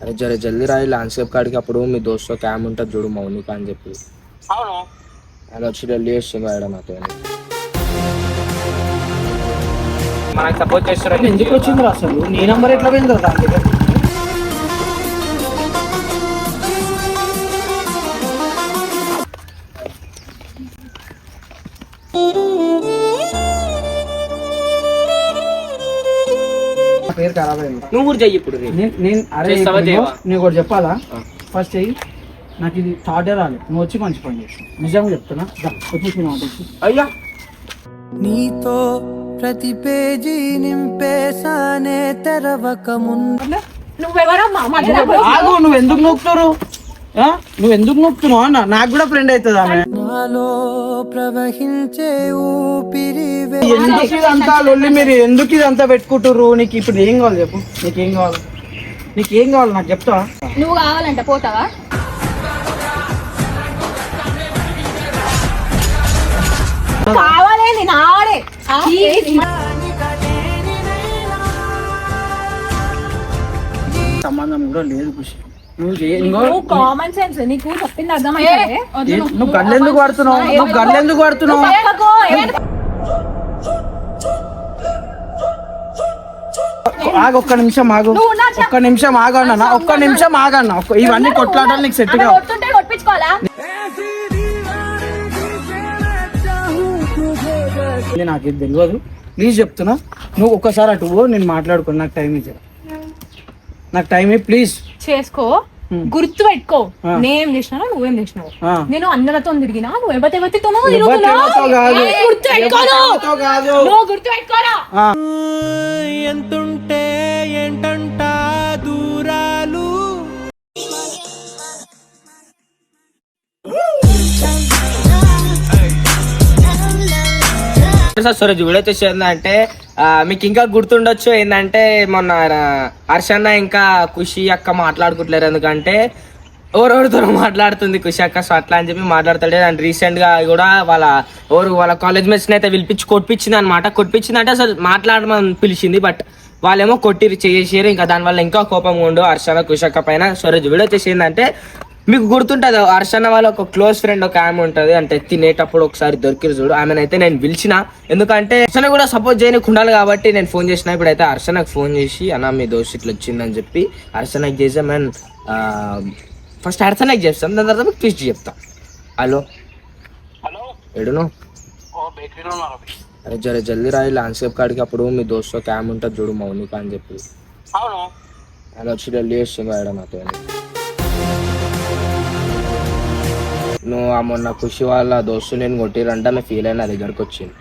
అరే జర జల్దీ రాయి ల్యాండ్స్కేప్ కాడికి అప్పుడు మీ దోస్తు క్యామ్ ఉంటుంది చూడు మౌనిక అని చెప్పి. అవును. ఆయన వచ్చి ఢిల్లీ వస్తుంది రాయడం నాతో మనకు సపోర్ట్ చేస్తారు ఎందుకు వచ్చింది అసలు? నీ నంబర్ ఎట్లా పోయిందో దాని దగ్గర? అయింది నువ్వు కూడా చెయ్యి ఇప్పుడు. నేను నేను అరే ఒకటి చెప్పాలా. ఫస్ట్ చెయ్యి. నాకు ఇది థాటే రాలేదు. నువ్వు వచ్చి మంచి పని చేసావు నిజంగా చెప్తున్నా. వచ్చి అయ్యా. నీతో ప్రతి పేజీ నింపేసానే తెరవక ముందు. నువ్వు ఎందుకు నొక్కుతారు? నువ్వు ఎందుకు నొక్కుతున్నావు? అన్న? నాకు కూడా ఫ్రెండ్ అవుతుంది ఆమె. నాలో ప్రవహించే ఊపిరివే ఎందుకు ఇదంతా లొల్లి మీరు? ఎందుకు ఇదంతా పెట్టుకుంటారు నీకు ఇప్పుడు ఏం కావాలి చెప్పు? నీకేం కావాలి? నీకేం కావాలి? నాకు చెప్తా నువ్వు కావాలంట పోతావా? కావాలే నేను ఆడే సంబంధం కూడా లేదు ఖుషి. నువ్వు కామన్ సెన్స్ నీకు చెప్పింది అర్థమైతే ఏ- నువ్వు గన్ను ఎందుకు పడుతున్నావు నువ్వు గన్ను ఎందుకు పడుతున్నావు ఆగు ఒక్క నిమిషం ఆగు. ఒక్క నిమిషం ఆగన్నా ఒక్క నిమిషం ఆగన్నా ఇవన్నీ కొట్లాటలు నీకు సెట్ కావు. ఇది నాకు ఇది తెలియదు ప్లీజ్ చెప్తున్నా. నువ్వు ఒక్కసారి అటు నేను మాట్లాడుకున్నా. నాకు టైం ఇచ్చా నాకు టైం ప్లీజ్. చేసుకో. గుర్తు పెట్టుకో. నేనేం చేసినానో నువ్వేం చేసినావు. నేను అందరితో తిరిగినా నువ్వు ఎవరితోనో ఎవరితో కాదు. గుర్తు పెట్టుకోను. నువ్వు గుర్తు పెట్టుకోరా సార్ సరే వీడియో ఏంటంటే మీకు ఇంకా గుర్తుండొచ్చు ఏంటంటే మొన్న హర్షన్న ఇంకా ఖుషి అక్క మాట్లాడుకుంటలేరు. ఎందుకంటే ఎవరెవరితో మాట్లాడుతుంది ఖుషి అక్క సో అట్లా అని చెప్పి మాట్లాడతాడు అండ్ రీసెంట్గా కూడా వాళ్ళ ఎవరు వాళ్ళ కాలేజ్ మెట్స్ అయితే పిలిపించి కొట్టించింది అనమాట కొట్టించింది అంటే అసలు మాట్లాడమని పిలిచింది బట్ వాళ్ళేమో కొట్టి చేసేసారు ఇంకా దానివల్ల ఇంకా కోపం ఉండు హర్షణ కుషక్క పైన. సూరజ్ వీడియో చేసిందంటే మీకు గుర్తుంటది హర్షణ వాళ్ళ ఒక క్లోజ్ ఫ్రెండ్ ఒక ఆమె ఉంటది అంటే తినేటప్పుడు ఒకసారి దొరికిరు చూడు ఆమెనైతే నేను పిలిచిన. ఎందుకంటే హర్షణ కూడా సపోర్ట్ చేయడానికి ఉండాలి కాబట్టి నేను ఫోన్ చేసిన. ఇప్పుడైతే హర్షణకు ఫోన్ చేసి అన్న మీ దోస్త్ ఇట్లా వచ్చిందని చెప్పి హర్షణకి చేసాం అండ్ ఫస్ట్ హర్షణకి చేస్తాం దాని తర్వాత మీకు ట్విస్ట్ చెప్తాం. హలో హలో ఎడును అరే జర జల్దీ రాయి ల్యాండ్స్కేప్ కాడికి అప్పుడు మీ దోస్త్ క్యామ్ ఉంటుంది చూడు మౌనిక అని చెప్పి. అవును. ఆయన వచ్చి ఢిల్లీ వస్తుంది రాయడం నాతో నువ్వు ఆ మొన్న ఖుషి వాళ్ళ దోస్తు నేను కొట్టిరంటే నేను ఫీల్ అయిన నా దగ్గరకు వచ్చింది.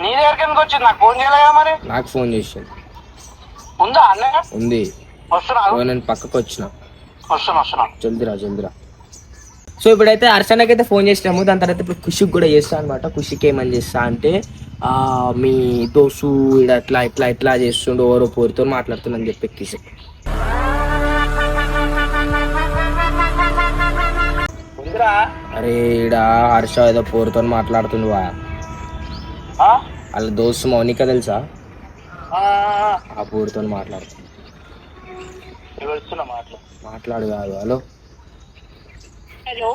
నీ దగ్గరికి ఎందుకు వచ్చింది? నాకు ఫోన్ చేయలేదా మరి? నాకు ఫోన్ చేసింది. ఉందా అన్నయ్య? ఉంది. వస్తున్నా? నేను పక్కకు వచ్చిన. వస్తున్నా వస్తున్నా. జల్దిరా జల్దిరా. సో ఇప్పుడైతే హర్షణకి అయితే ఫోన్ చేసినాము. దాని తర్వాత ఇప్పుడు ఖుషికి కూడా చేస్తా అనమాట ఖుషికి ఏమని చేస్తా అంటే ఆ, మీ దోసు అట్లా ఇట్లా ఇట్లా చేస్తుండు ఎవరో పోరుతో మాట్లాడుతుందని చెప్పి ఎక్కిసి అరే ఈడ హర్ష ఏదో పోరుతో మాట్లాడుతుండు వా? వాళ్ళ దోస్తు మౌనిక తెలుసా? ఆ, పోరుతో మాట్లాడుతుంది మాట్లాడు. కాదు హలో. హలో.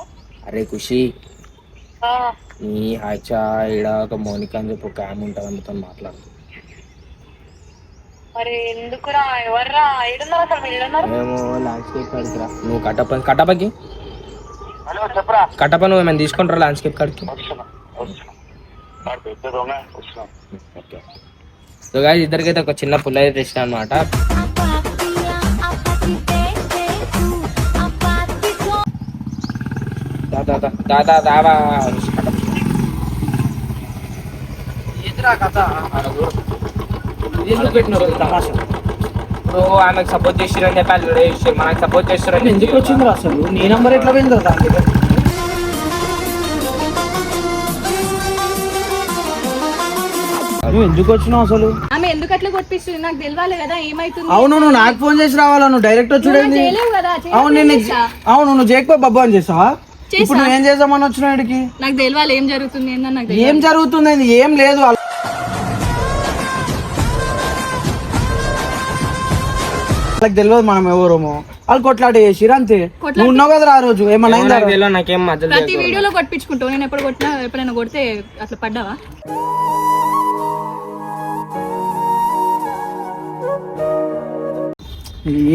అరే ఖుషి. నీ హర్ష ఈడ ఒక మౌనిక అని చెప్పి ఒక ఆమె ఉంటుంది అందుతో మాట్లాడు. మరి ఎందుకురా? ఎవర్రా? ఏడున్నారు అసలు? మీరు ఏడున్నారు? మేము ల్యాండ్స్కేప్ కాడికి రా నువ్వు కట్టప కట్టపకి కట్టప నువ్వు ఏమైనా తీసుకుంటారా ల్యాండ్స్కేప్ సో గాయస్ ఇద్దరికైతే ఒక చిన్న పుల్ల అయితే తెచ్చిన అనమాట దాదా దావా ఏందిరా కథ? ఎందుకు పెట్టినారు తమాషా? ఇప్పుడు ఆమెకు సపోర్ట్ చేసిరని చెప్పి వాళ్ళు వీడియో. మనకు సపోర్ట్ చేస్తారని ఎందుకు వచ్చింది అసలు? నీ నంబర్ ఎట్లా పోయిందో దాని దగ్గర? నువ్వు ఎందుకు వచ్చినావు అసలు? ఆమె ఎందుకు అట్లా కొట్టిస్తుంది? నాకు తెలియాలి కదా ఏమైతుంది? అవును నువ్వు నాకు ఫోన్ చేసి రావాలా? నువ్వు డైరెక్ట్ నువ్వు చూడండి చేయలేవు కదా అవును నేను. అవును నువ్వు చేయకపోయి బబ్బా అని చేసావా చేసా. ఇప్పుడు నువ్వు ఏం చేద్దామని వచ్చిన నాకు తెలియాలి ఏం జరుగుతుంది ఏందని నాకు ఏం జరుగుతుంది ఏం లేదు వాళ్ళకి తెలియదు మనం ఎవరమో. వాళ్ళు కొట్లాట చేసిరు అంతే. నువ్వు ఉన్నావు కదా ఆ రోజు ఏమన్నా అయిందా? నాకు తెలియదు, నాకేం మధ్యలో ప్రతి వీడియోలో కొట్టించుకుంటావు. నేను ఎప్పుడు కొట్టినా ఎప్పుడైనా కొడితే అట్లా పడ్డావా?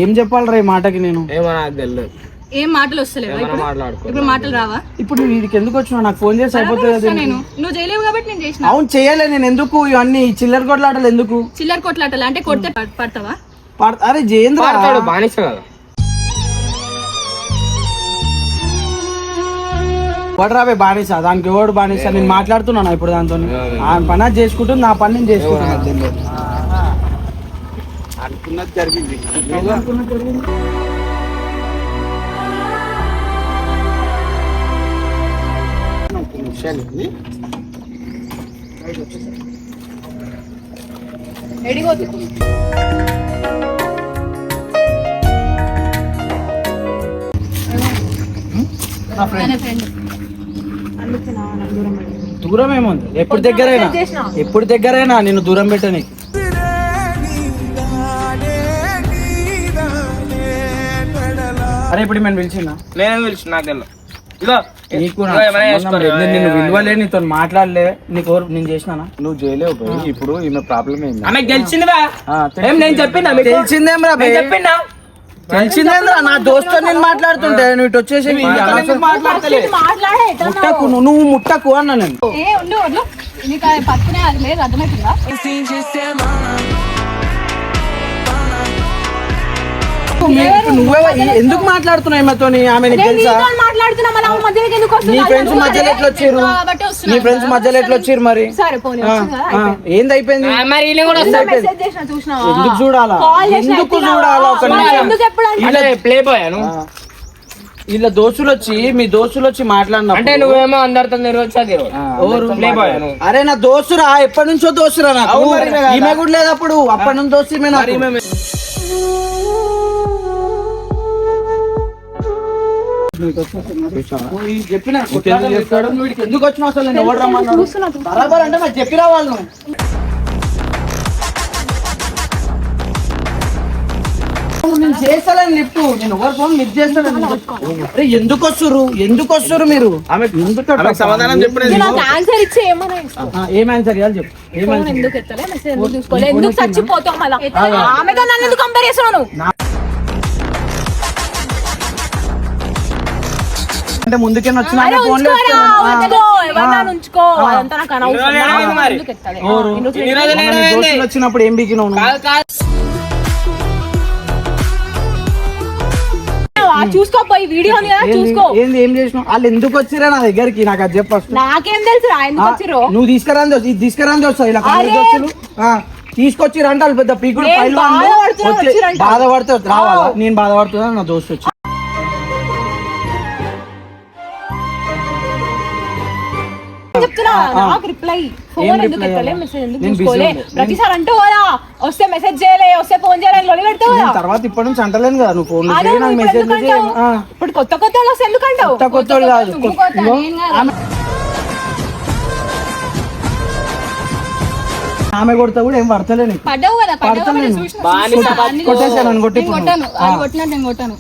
ఏం చెప్పాలి రా ఈ మాటకి నేను? ఏమో నాకు తెలియదు ఏం మాటలు వస్తలేవా ఏమన్నా ఇప్పుడు? మాట్లాడుకో. ఇప్పుడు మాటలు రావా? ఇప్పుడు నువ్వు వీడికి ఎందుకు వచ్చినావు? నాకు ఫోన్ చేసి అయిపోతుంది వస్తా నేను. నువ్వు చేయలేవు కాబట్టి నేను చేసిన. అవును చేయలే నేను ఎందుకు? ఇవన్నీ ఈ చిల్లర కొట్లాటలు ఎందుకు? చిల్లర కొట్లాటలు అంటే కొడితే పడ్- పడతావా? పడ- అరే జయేంద్ర! బానిస కదా. బానిస దానికి ఎవడు బానిస? నేను మాట్లాడుతున్నాను ఇప్పుడు దాంతో? ఆ పని చేసుకుంటుంది నా పని నేను చేసుకుంటున్నాను అనుకున్నది జరిగింది విషయాలు ఏంది? ఎడిగోతుంది దూరం ఏముంది ఎప్పుడు దగ్గరైనా? ఎప్పుడు దగ్గరైనా నేను దూరం పెట్టని. అరే ఇప్పుడు నేను పిలిచిందా? నేనేం పిలిచి నాకు ఇగో నీకు నిన్ను విలువలే నీతో మాట్లాడలే. నీకు నేను చేసినానా నువ్వు చేయలేవు. ఇప్పుడు ఈమె ప్రాబ్లం ఏంది? ఆమెకు తెలిసిందివా ఆ, ఏం నేను చెప్పినా మీకు? తెలిసిందేం రా నేను చెప్పినా? తెలిసిందేం రా నా దోస్తు నేను మాట్లాడుతుంటే నువ్వు ఇటు వచ్చేసి ముట్టకు నువ్వు నువ్వు. ముట్టకు అన్నా నేను. నువ్వే ఎందుకు మాట్లాడుతున్నావు ఆమె నీ? ఫ్రెండ్స్ మధ్యలో ఎట్లా వచ్చారు. నీ ఫ్రెండ్స్ మధ్యలో ఎట్లా వచ్చారు మరి ఆ, అయిపోయింది. ఏంది అయిపోయింది ఆ, మరి ఈయన కూడా ఏంది వస్తాడు. అయిపోయింది? మెసేజ్ చేసిన చూసినావా? ఎందుకు చూడాలా కాల్ చేసిన ఎందుకు? చూడాలా ఒక. ఇలా దోస్తులు వచ్చి మీ దోస్తులు వచ్చి మాట్లాడినప్పుడు అంటే నువ్వేమో అందరితో నువ్వు అరే నా దోస్తురా ఎప్పటి నుంచో దోస్తురా నాకు. ఈమె కూడా లేదు అప్పుడు అప్పటి నుంచి దోస్తు ఎందుకు అసలు నేను ఎవరు రమ్మన్నాడు బరాబర్ అంటే నాకు చెప్పిరా వాళ్ళు నేను చేస్తాను లిఫ్ట్ నేను ఎవరు ఫోన్ మిస్ చేస్తాను అరే ఎందుకు వస్తురు ఎందుకు వస్తురు మీరు ఆమె ఎందుకు సమాధానం చెప్పలేదు ఆన్సర్ ఇచ్చి ఏమన్నా ఏం ఆన్సర్ ఇవ్వాలి చెప్పు ఏం ఎందుకు ఎత్తలే మెసేజ్ ఎందుకు చూసుకోలే ఎందుకు చచ్చిపోతావు మళ్ళా ఆమెతో నన్ను ఎందుకు కంపేర్ చేస్తున్నావు రోజులు ఏమైంది? దోస్తులు వచ్చినప్పుడు ఏం బీకినావు చూసుకో పోయి వీడియో ఏంది? చూసుకో. ఏంది? ఏం చేసినావు? వాళ్ళు ఎందుకు వచ్చిరా నా దగ్గరికి? నాకు అది చెప్పు. నాకేం తెలుసు ఎందుకు నువ్వు తీసుకురాని తీసుకురాని దోస్తు ఇలా ఆ, తీసుకొచ్చిర్రు అంటే వాళ్ళు పెద్ద పీకుడు. బాధపడితే రావాలా? నేను బాధపడుతున్నా నా దోస్తు వచ్చి. నాకు రిప్లై ఫోన్ ఎందుకు ఎత్తలే? మెసేజ్ ఎందుకు చూసుకోలే. ప్రతిసారి అంటావు కదా వస్తే మెసేజ్ చేయలే వస్తే ఫోన్ చేయాలని లొలి పెడతావు కదా? తర్వాత ఇప్పటి నుంచి అంటలేను కదా నువ్వు ఫోన్ అదే చేయి నాకు నువ్వు మెసేజ్ ఇప్పుడు కొత్త కొత్త వాళ్ళు వస్తే ఎందుకు అంటావు? కొత్త కొత్త వాళ్ళు కాదు. ఆమె- కొడతా కూడా ఏం పడతలే నీకు. పడ్డావు కదా పడ్డావు పడతాను కదా నేను. చూసిన, బాగా చూసిన, నిజం. అన్ని కొట్టేశాను అని కొట్టి నేను ఇప్పుడు కొట్టాను. కొట్టినట్టు నేను కొట్టాను.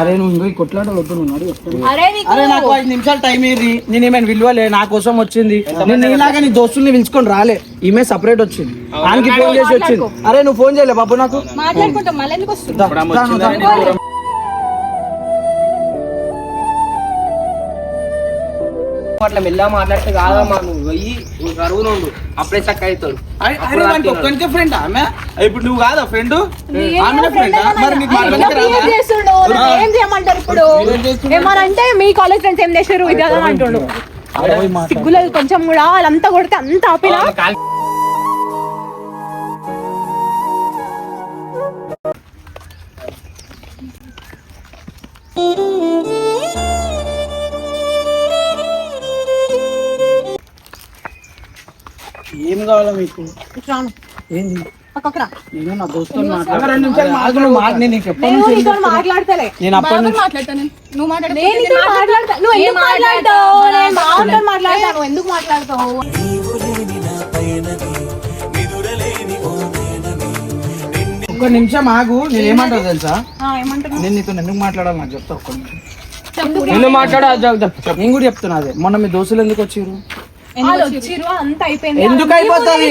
అరే నువ్వు ఇంకో ఈ కొట్లాట వద్దు నువ్వు నడు చెప్తాను. అరే నీకు ఐదు నిమిషాలు టైం ఇర్రి నేను ఏమైనా విలువలే? నా కోసం వచ్చింది. నేను నీలాగా నీ దోస్తుల్ని పిలుచుకొని రాలే. ఈమె సపరేట్ వచ్చింది. ఆయనకి ఫోన్ చేసి వచ్చింది. అరే నువ్వు ఫోన్ చేయలే బాబు నాకు. అట్లా మెల్లగా మాట్లాడితే కాదమ్మా నువ్వు పోయి నువ్వు కరువు నుండు అప్పుడే చక్క అవుతాడు. అరే, అరే వానికి ఒక్కనికే ఫ్రెండ్ ఆమె? ఇప్పుడు నువ్వు కాదా ఫ్రెండ్ ఆమె ఫ్రెండ్ మరి నీకు మాట్లాడక రాదా? చేస్తుండు? ఏం చేయమంటారు ఇప్పుడు? ఏమనంటే మీ కాలేజ్ ఫ్రెండ్స్ ఏం చేశారు? ఇది అదని అంటుండు. సిగ్గులేదు కొంచెం కూడా వాళ్ళంతా కొడితే అంత ఆపినా? ఏం కావాలా మీకు? ఏంది? నేను నా మాట్లాడు. నేను ఎప్పటి నుంచి అప్పటి నుంచి మాట్లాడతాను నువ్వు మాట్లాడతా నేను నీతో మాట్లాడతా. నువ్వు ఎందుకు మాట్లాడతావు? నేను మాట్లాడతాను మాట్లాడతాను నువ్వు ఎందుకు మాట్లాడతావు? ఒక్క నిమిషం ఆగు నేను ఏమంటావు తెలుసా? నేను నీతో ఎందుకు మాట్లాడాలి? నాకు చెప్తా ఒక్క నిమిషం. చెప్పు. నిన్ను మాట్లాడు? అది చెప్తా. నేను కూడా చెప్తున్నా అదే. మొన్న మీ దోస్తులు ఎందుకు వచ్చిర్రు? ఎందుకు అయిపోతుంది?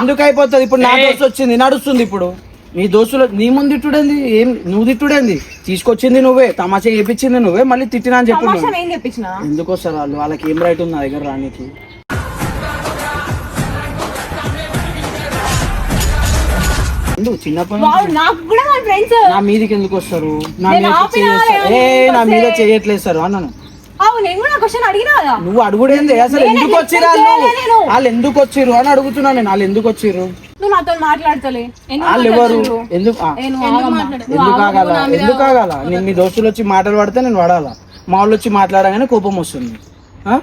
ఎందుకు అయిపోతుంది ఇప్పుడు నా దోస్తు వచ్చింది నడుస్తుంది ఇప్పుడు. నీ దోస్తులు నీ ముందు తిట్టుడేంది ఏం నువ్వు తిట్టుడేంది? తీసుకొచ్చింది నువ్వే తమాషా చేపించింది నువ్వే మళ్ళీ తిట్టినా అని చెప్పి ఎందుకు వస్తారు వాళ్ళు? వాళ్ళకి ఏం రైట్ ఉంది నా దగ్గర రానికి? ఎందుకు? చిన్నప్పటి నుంచి. వాడు నాకు కూడా నా ఫ్రెండ్స్ నా మీదకి ఎందుకు వస్తారు? నా మీద. చేయట్లేదు సార్ అన్నాను. అవు నేను కూడా క్వశ్చన్ అడిగినా కదా? నువ్వు అడుగుడేంది అసలు ఎందుకు expect వాళ్ళు. వాళ్ళు ఎందుకు వచ్చిర్రు? అని అడుగుతున్నా నేను. వాళ్ళు ఎందుకు వచ్చిర్రు? నువ్వు నాతో మాట్లాడతలే. వాళ్ళు ఎవరు? ఎందుకు? నేను ఎందుకు నా ఎందుకు మీ దోస్తులు వచ్చి మాటలు పడితే నేను పడాలా? మా వాళ్ళు వచ్చి మాట్లాడగానే కోపం వస్తుంది. ఆ?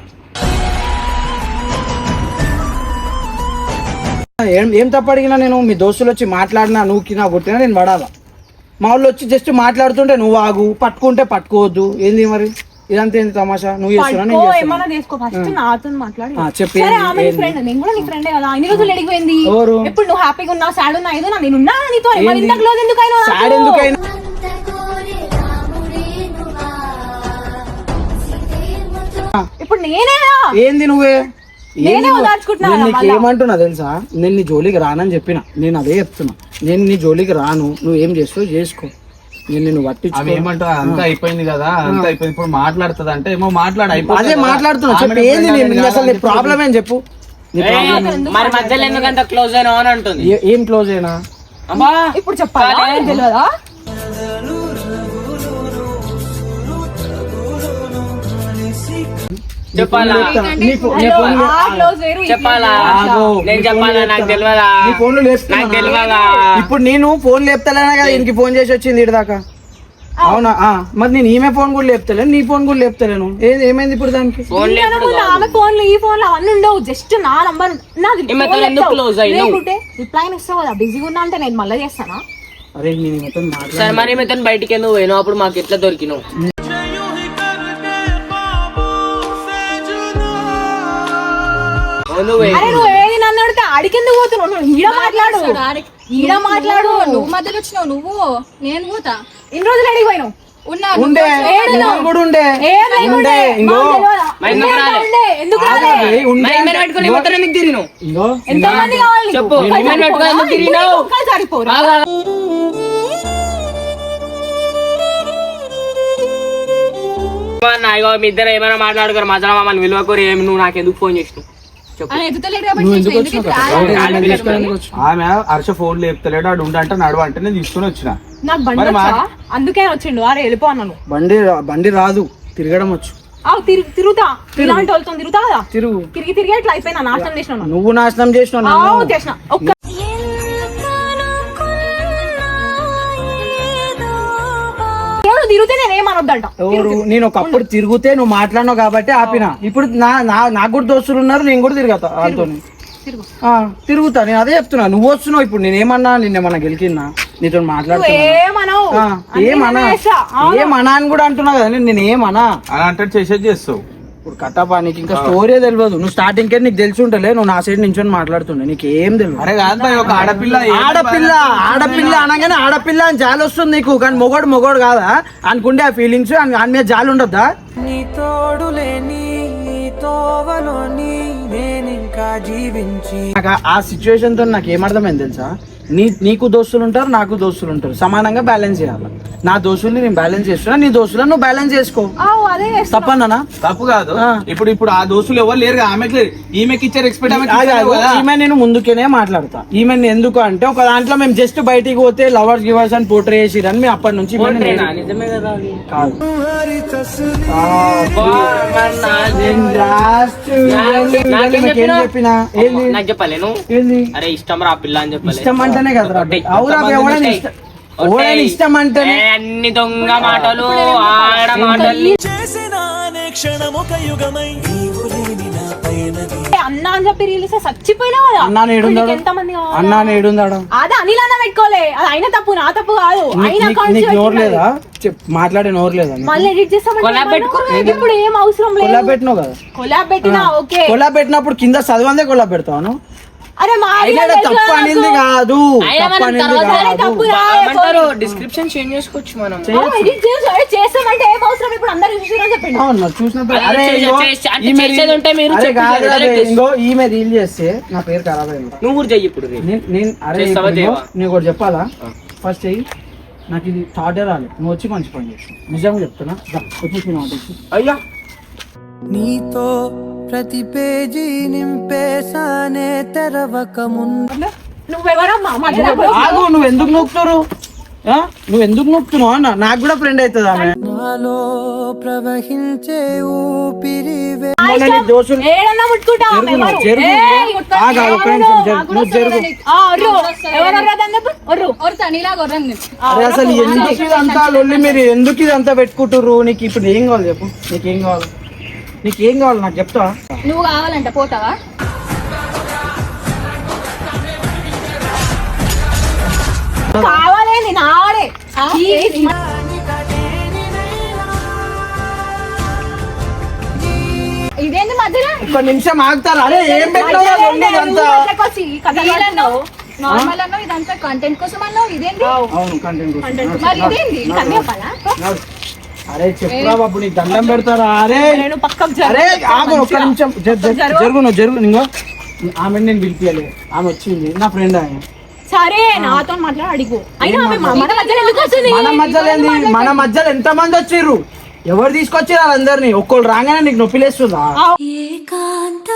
ఏం ఏం తప్పు అడిగినా నేను మీ దోస్తులు వచ్చి మాట్లాడినా నువ్వు కింద కొట్టినా నేను పడాలా? మా వాళ్ళు వచ్చి జస్ట్ మాట్లాడుతుంటే నువ్వు ఆగు పట్టుకుంటే పట్టుకోవద్దు. ఏంది మరి? ఇదంతా ఏంది తమాషా? నువ్వు చేస్తున్నా నేను ఏమన్నా చేసుకో ఫస్ట్ నాతో మాట్లాడు. చెప్పు సరే ఆమె నీ? ఫ్రెండ్ నేను కూడా నీ ఫ్రెండే కదా. ఇన్ని రోజులు ఎడిగిపోయింది. నువ్వు హ్యాపీగా ఉన్నా సాడ్ ఉన్నా ఏదో నేను ఉన్నా నీతో? మరి ఎందుకు అయినా సాడ్ ఎందుకైనా? ఇప్పుడు నేనేనా ఏంది నువ్వే? నేనే ఏంది నువ్వు? ఏమంటున్నా తెలుసా? నేను నీ జోలికి రానని చెప్పిన. నేను అదే చెప్తున్నా. నేను నీ జోలికి రాను. నువ్వు ఏం చేస్తావు చేసుకో. నేను పట్టించుకో. అంతా అయిపోయింది కదా. అంతా అయిపోయింది. ఇప్పుడు మాట్లాడుతుంది అంటే ఏమో మాట్లాడు అదే. మాట్లాడుతున్నా చెప్పు ఆమె ఏంది friend నీ- నీ అసలు నీ అని ప్రాబ్లం ఏం చెప్పు? మరి మధ్యలో ఎందుకంత క్లోజ్ అయినా అని అంటుంది? ఏ- క్లోజ్ అయినా? ఇప్పుడు చెప్పాలా? తెలియదా? చెప్పాలా? ఫోన్లో- చెప్పాలా? నేను చెప్పాలా? ఫోన్లో నాకు? తెలియదా నీ ఫోన్లో. నాకు తెలియదా ఇప్పుడు నేను ఫోన్ లేపుతలేనా కదా? ఇంటికి ఫోన్ చేసి వచ్చింది ఇటు దాకా. అవునా? మరి నేను ఈమె ఫోన్ కూడా లేపుతలేను నీ ఫోన్ కూడా లేపుతలేను. ఏది ఏమైంది ఇప్పుడు దానికి? ఆమె ఫోన్ ఈ ఫోన్లో అవన్నీ ఉండవు. జస్ట్ నా నంబర్ నాది? రిప్లై ఇస్తావు? కదా బిజీగా ఉన్నా అంటే నేను మళ్ళీ చేస్తానా? అరే నేను ఈమెతో మాట్లాడ సరే మరి మెతను బయటికి ఎందుకు పోయినావు? అప్పుడు మాకు ఎట్లా దొరికినావు? అరే నువ్వు ఏది నన్ను అడిగితే ఆడికెందుకు పోతున్నావు? నువ్వు ఈడ మాట్లాడు. ఈడ మాట్లాడు. నువ్వు మధ్యలో వచ్చినావు నువ్వు. నేను పోతా. ఇన్ని రోజులు అడిగి పోయినావు? ఉన్నా ఉండే. ఏడు నేను కూడా ఉండే. ఏం లేకుండే. ఉండే. ఇంకో. మాకు తెలియదా? మరి ఎందుకు ఉండే, రాలే? ఉండే. ఎందుకు రాలే? ఆగవే, ఉండే. మరి ఈమెను పెట్టుకొని మొత్తం ఎందుకు తిరిగినావు. ఇంకో. ఎంతమంది కావాలి నీకు? చెప్పు, ఒక్కసారి ఈమెను పెట్టుకొని ఎందుకు పోరా? తిరిగినావు? ఒక్కసారి పోరా? ఆగా. అన్న, ఇగో మీ ఇద్దరు ఏమైనా మాట్లాడుకోరు మజా మమ్మల్ని విలువకోరు ఏమి నువ్వు నాకు ఎందుకు ఫోన్ చేసినావు? చేసినా. ఆమె హర్ష ఫోన్ లేపుతలేడు ఆడు ఉండంటే నడవ అంటే నేను తీసుకుని వచ్చిన. నాకు బండి అందుకే వచ్చిండు. అరే వెళ్ళిపో అన్నాను. బండి రా- బండి రాదు. తిరగడం వచ్చు. తిరుగుతా. ఇలాంటి వాళ్ళతో తిరుగుతా కదా? తిరుగు. తిరిగి తిరిగి ఇట్లా అయిపోయినా నాశనం చేసిన నువ్వు. నాశనం. ఆవు చేసిన. ఏమనొద్దంట. నేను ఒకప్పుడు తిరిగితే నువ్వు మాట్లాడినావు కాబట్టి ఆపిన. ఇప్పుడు నా నా- నాకు కూడా దోస్తులు ఉన్నారు నేను కూడా తిరగతా వాళ్ళతో తిరుగుతా. నేను అదే చెప్తున్నా. నువ్వు వస్తున్నావు ఇప్పుడు. నేనేమన్నా నిన్నేమన్నా గెలికినా నీతో మాట్లాడుతున్నా. ఏమనవు ఆ, అన్నీ ఏమనా నేనే చేస్తా. అవును. ఏమనా అని కూడా అంటున్నా కదా. నేను నేను ఏమనా అలా అంటే చేసేది చేస్తావు. ఇప్పుడు కట్టపా నీకు ఇంకా స్టోరీ తెలియదు నువ్వు స్టార్టింగ్ కే నీకు తెలిసి ఉంటలే నువ్వు నా సైడ్ నించొని మాట్లాడుతుండే. నీకు ఏం తెలియదు అరే కాదు భయ్, ఒక ఆడపిల్ల ఆడపిల్ల ఆడపిల్ల అనగానే ఆడపిల్ల అని జాలి వస్తుంది నీకు. కానీ మొగోడు మొగోడు కాదా? అనుకుంటే ఆ ఫీలింగ్స్ ఆయన మీద జాలి ఉండద్దా? నీ తోడు లేని నీ తోవలోని జీవించి నాకు ఆ- సిచ్యువేషన్తో నాకు ఏమర్థమైంది తెలుసా? నీ నీకు దోస్తులు ఉంటారు నాకు దోస్తులు ఉంటారు. సమానంగా బ్యాలెన్స్ చేయాలి. నా దోస్తుల్ని నేను బ్యాలెన్స్ చేస్తున్నా నీ దోస్తులను నువ్వు బ్యాలెన్స్ చేసుకో. తప్పన్నా? తప్పు కాదు. ఇప్పుడు ఇప్పుడు ఆ దోస్తులు ఎవరు లేరు ఆమెకి. ఈమెకి ఇచ్చారు. కదా. ఈమె నేను ముందుకేనే మాట్లాడతా. ఈమె ఎందుకు అంటే ఒక దాంట్లో మేము జస్ట్ బయటికి పోతే లవర్స్ గివర్స్ అని పోట్రే చేసిరని మేము అప్పటి నుంచి కదా కాదు చెప్పినా? ఏంది? నాకు చెప్పలేను ఏంది? అరే ఇష్టం రా పిల్ల అని చెప్పలే ఇష్టం అంటేనే కదరా ఒట్టేయ్. అవురా ఎవడని. ఇష్టం అంటేనే అన్ని దొంగ మాటలు ఆడ మాటలు. ఏ, అన్న అని చెప్పి రిలీజ్ చచ్చిపోయినావు కదా? అన్నా నేడున్నాడు ఎంత మంది? అన్నా నేడుందాడా అది అనిల్ అన్న పెట్టుకోలే. అది అయిన తప్పు నా తప్పు కాదు. నీకు నోరు. లేదా? చెప్ మాట్లాడే నోరు లేదా? మళ్ళీ ఎడిట్ చేస్తామంటే కొలాబ్ పెట్టుకో. ఏమన్నా? ఇప్పుడు ఏం అవసరం కొలా లేదు పెట్టినావు కదా? కొలాబ్ పెట్టినా ఓకే. కొలా పెట్టినప్పుడు కింద చదవందే కొలా పెడతాను అరే తప్పు అనింది. కాదు తప్పు అనింది కాదు. తప్పు రా, ఏమంటారు? డిస్క్రిప్షన్ చేంజ్ చేసుకోవచ్చు మనం. చేసు, చేస్తామంటే ఏం అవసరం? ఇప్పుడు అందరు చూసినా చెప్పండి. అవును మరి చూసినప్పుడు అరే చేసే- చేసే- ఈమె చేసి- ఇంకో రీల్ చేస్తే నా పేరు ఖరాబ్ అయింది. నువ్వు కూడా చెయ్యి ఇప్పుడు. నేను- నేను అరే? నీకు ఒకటి చెప్పాలా? ఫస్ట్ చెయ్యి. నాకు ఇది థాటే రాలేదు. నువ్వు వచ్చి మంచి పని చేసావు నిజంగా చెప్తున్నా. ఆటోకి. అయ్యా! నీతో ప్రతి పేజీ నింపేసానే తెరవక ముందు. ఆగు నువ్వు ఎందుకు నొక్కుతారు? ఆ? నువ్వు ఎందుకు నొక్కుతున్నావు అన్న నాకు కూడా ఫ్రెండ్ అవుతుంది ఆమె? నాలో ప్రవహించే ఊపిరి అరే అసలు ఎందుకు ఇదంతా లొల్లి మీరు ఎందుకు ఇదంతా పెట్టుకుంటుర్రు? నీకు ఇప్పుడు ఏం కావాలి చెప్పు? నీకేం కావాలి? నీకేం కావాలి నాకు చెప్తా నువ్వు కావాలంట పోతావా? కావాలేంది నాడే ఆ, ఈ- ఏంటి? ఇదేంది మధ్యలో? ఒక్క నిమిషం ఆగుతారా? అరే ఏం పెట్టావు నార్మల్ అన్నావు ఇదంతా కంటెంట్ కోసం అన్నావు ఇదేంటి అవును కంటెంట్ మరి ఇదేంటి అరే చెప్పురా బాబు నీకు దండం పెడతారా? అరే నేను పక్కకు జరుగు. అరే ఆగు ఒక్క నిమిషం. జరు- జరు- జరుగు. నువ్వు జరుగు ఇంకో ఆమె నేను పిలిపియలే ఆమె వచ్చింది నా ఫ్రెండ్ ఆమె. సరే నాతో మాట్లాడి అడిగు. అయినా ఆమె మా- మన మధ్యలో ఎందుకు వచ్చింది మన మధ్యలో ఏంది? మన మధ్యలో ఎంత మంది వచ్చిర్రు? ఎవరు తీసుకొచ్చారు వాళ్ళందరినీ? ఒక్కళ్ళు రాగానే నీకు నొప్పి లేస్తుందా? ఏకాంత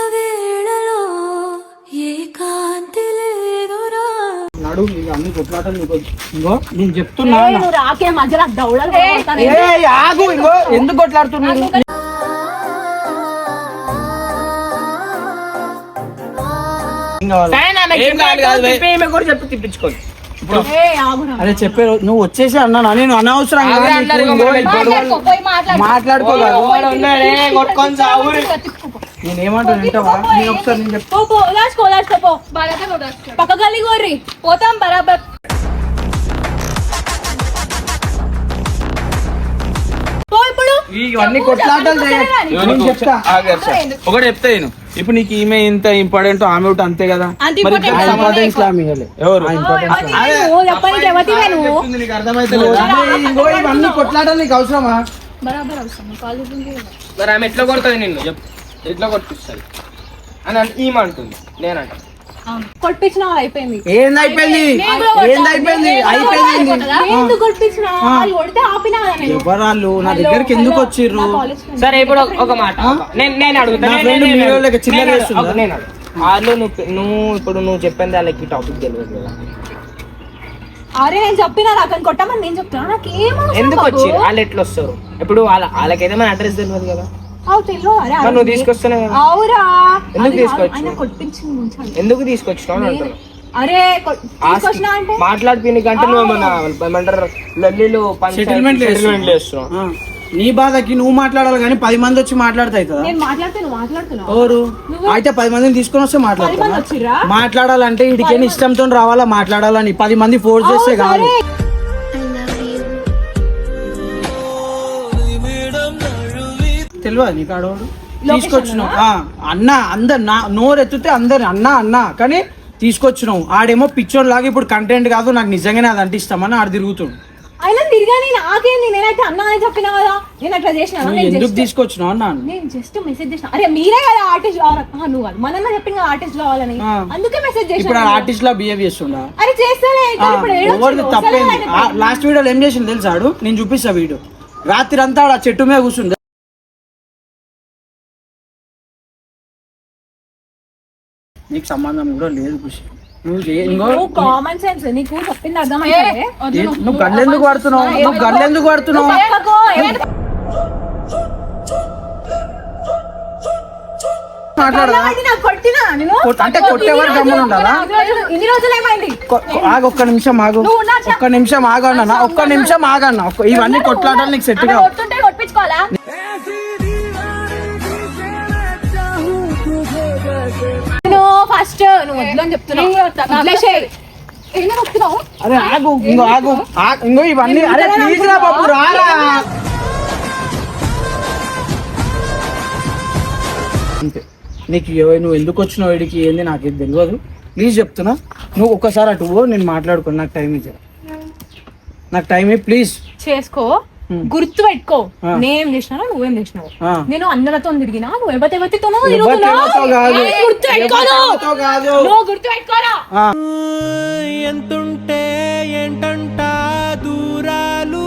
నడు నీకు అన్ని కొట్లాటలు నీకు. ఇంకో నేను చెప్తున్నా నువ్వు రాకే మధ్యలో దౌడలు కొడతాను. ఏయ్, ఆగు ఇంకో ఎందుకు కొట్లాడుతున్నారు ఏం కావాలి? సరే నాన్న, ఏం కాదు, కాదు, చెప్పి ఈమె కూడా చెప్పి తిప్పించుకోండి ఏయ్, ఆగురా. అరే చెప్పే రోజు నువ్వు వచ్చేసి అన్నా నేను అనవసరంగా అదే నీకు అన్నారు ఇంకో కదా, ఈ గొడవలు మాట్లాడుకో, పోయి మాట్లాడు మాట్లాడుకోగలరు వాడు ఉన్నాడే, కొట్టుకొని సావురి. నేను ఏమంటాను వింటావా నేను ఒకసారి నేను చెప్తా పో, పో, ఓదార్చుకో, ఓదార్చుకో, పో. బరాబర్ వదిలేస్తాడు. పక్క గల్లీ కోర్రి పోతాం బరాబర్. పో ఇప్పుడు. ఇవన్నీ కొట్లాటలు నేను చెప్తా. ఒకటి చెప్తా నేను. ఇప్పుడు నీకు ఈమె ఇంత ఇంపార్టెంట్ ఆమె ఒకటి అంతే కదా? ఇవన్నీ కొట్లాటలు నీకు అవసరమా? బరాబర్ అవసరం. మరి ఆమె ఎట్లా కొడుతుంది నిన్ను? చెప్పు. ఎట్లా కొట్టిస్తుంది అని అంటే ఈమె అంటుంది నేనంట. కొట్టించిన అయిపోయింది. ఏంది అయిపోయింది? ఏంది అయిపోయింది? అయిపోయింది నేను ఎందుకు కొట్టించిన వాళ్ళు కొడితే ఆపినా కదా నేను. ఎవరాళ్ళు? నా దగ్గరికి ఎందుకు వచ్చిర్రు? సరే ఇప్పుడు ఒక- మాట. నేను నేను అడుగుతా. నా నేను- చిల్లర వేస్తుందా? వాళ్ళు నువ్వు నువ్వు ఇప్పుడు నువ్వు చెప్పింది వాళ్ళకి టాపిక్ తెలియదు కదా. అరే నేను చెప్పినా అక్కడ కొట్టమని నేను చెప్తున్నా. నాకేమో ఎందుకు వచ్చి? వాళ్ళు ఎట్లా వస్తారు? ఇప్పుడు వాళ్ళ వాళ్ళకి ఏదైనా అడ్రస్ తెలియదు కదా. నువ్వు తీసుకొస్తానే ఎందుకు తీసుకొచ్చు? ఆయన కొట్టించింది ముంచాలి. ఎందుకు తీసుకొచ్చినావు అరే మాట్లాడిపోయిన నువ్వు ఏమంటారు? లల్లీలు సెటిల్మెంట్ సెటిల్మెంట్ చేస్తున్నావు. నీ బాధకి నువ్వు మాట్లాడాలి కానీ పది మంది వచ్చి మాట్లాడతాయి కదా? నేను మాట్లాడితే నువ్వు మాట్లాడుతున్నావు? ఎవరు? అయితే పది మందిని తీసుకొని వస్తే మాట్లాడతా మాట్లాడాలంటే ఇడికేని ఇష్టంతో రావాలా మాట్లాడాలని? పది మంది ఫోర్స్ చేస్తే కాదు తెలియదు నీకు ఆడవాడు తీసుకొచ్చినావు. ఆ, అన్న అందరు నా నోరు ఎత్తితే అందరు అన్న అన్న. కానీ తీసుకొచ్చినావు. ఆడేమో పిచ్చోన్ లాగా ఇప్పుడు కంటెంట్ కాదు నాకు నిజంగానే అది అంటే ఇష్టమని ఆడ తిరుగుతుండు. అయినా తిరిగాని నాకేంది నేనైతే అన్నా అని చెప్పినా కదా? నేను అట్లా చేసిన? నేను ఎందుకు తీసుకొచ్చినావు అన్నాను నేను జస్ట్ మెసేజ్ చేసిన. అరే మీరే కదా ఆర్టిస్ట్ నువ్వు కాదు. మనన్న చెప్పింది ఆర్టిస్ట్ కావాలని. ఆ. అందుకే మెసేజ్ ఇప్పుడు ఆర్టిస్ట్ లా బిహేవ్ చేస్తుండా? అరే చేస్తానే ఇప్పుడు తప్పేంది లాస్ట్ వీడియోలో ఏం చేసింది తెలుసాడు నేను చూపిస్తా వీడియో రాత్రి అంతా ఆడ చెట్టు మీద కూర్చుంది నీకు సంబంధం కూడా లేదు ఖుషి. నువ్వు చే- ఇంకో నువ్వు కామన్ సెన్స్ నీకు చెప్పింది అర్థమైతే ఏ- నువ్వు గల్లెందుకు పడుతున్నావు నువ్వు గల్లెందుకు పడుతున్నావు? మాట్లాడదా కొట్టినా నేను? కొట్- అంటే కొట్టేవారు గమ్మున ఉండాలా? ఇన్ని రోజులు- ఇన్ని రోజులు ఏమైంది? కొ- కొ- ఆగు ఒక్క నిమిషం ఆగు. నువ్వు నా చ- ఒక్క నిమిషం ఆగన్నా ఒక్క నిమిషం ఆగన్నా ఒక్క- ఇవన్నీ కొట్లాటలు నీకు సెట్ కావు. కొట్టుంటే కొట్టించుకోవాలా? నువ్వు ఫస్ట్. నువ్వు వద్దు అని చెప్తున్నావు. అరే ఆగు ఇంకో ఆగు. ఆ- ఇంకో ఇవన్నీ అరే ప్లీజ్ రా బాబు రారా. అంతే. నీకు నువ్వు ఎందుకు వచ్చినావు వీడికి ఏంది? నాకేం తెలియదు. ప్లీజ్ చెప్తున్నా. నువ్వు ఒక్కసారి అటు నేను మాట్లాడుకో నాకు టైం ఇచ్చా నాకు టైం ప్లీజ్ చేసుకో. గుర్తు పెట్టుకో. నేనేం చేసినా నువ్వేం చేసినావు. నేను అందరితో తిరిగినా నువ్వు ఎవరి ఎంతుంటే ఏంటంట దూరాలు